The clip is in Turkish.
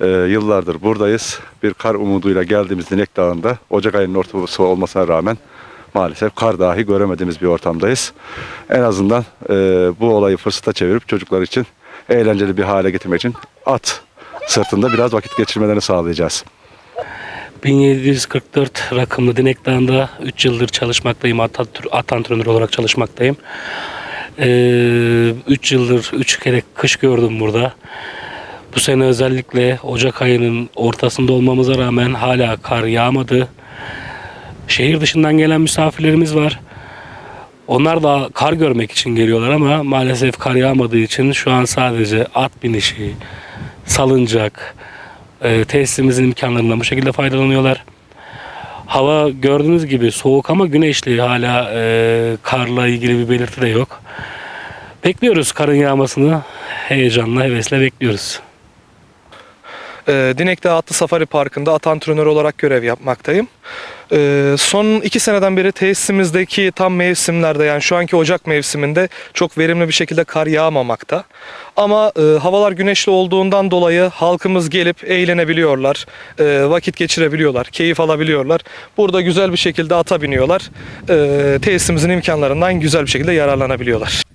Ee, yıllardır buradayız. Bir kar umuduyla geldiğimiz Dinek Dağı'nda Ocak ayının ortası olmasına rağmen maalesef kar dahi göremediğimiz bir ortamdayız. En azından e, bu olayı fırsata çevirip çocuklar için eğlenceli bir hale getirmek için at sırtında biraz vakit geçirmelerini sağlayacağız. 1744 rakımlı Dinek Dağı'nda 3 yıldır çalışmaktayım. At, at antrenörü olarak çalışmaktayım. 3 yıldır 3 kere kış gördüm burada. Bu sene özellikle Ocak ayının ortasında olmamıza rağmen hala kar yağmadı. Şehir dışından gelen misafirlerimiz var. Onlar da kar görmek için geliyorlar ama maalesef kar yağmadığı için şu an sadece at binişi, salıncak, e, tesisimizin imkanlarından bu şekilde faydalanıyorlar. Hava gördüğünüz gibi soğuk ama güneşli hala e, karla ilgili bir belirti de yok. Bekliyoruz karın yağmasını heyecanla, hevesle bekliyoruz. Ee, Dinek'te Atlı Safari Parkı'nda at antrenörü olarak görev yapmaktayım. Ee, son iki seneden beri tesisimizdeki tam mevsimlerde yani şu anki Ocak mevsiminde çok verimli bir şekilde kar yağmamakta. Ama e, havalar güneşli olduğundan dolayı halkımız gelip eğlenebiliyorlar, e, vakit geçirebiliyorlar, keyif alabiliyorlar. Burada güzel bir şekilde ata biniyorlar, e, tesisimizin imkanlarından güzel bir şekilde yararlanabiliyorlar.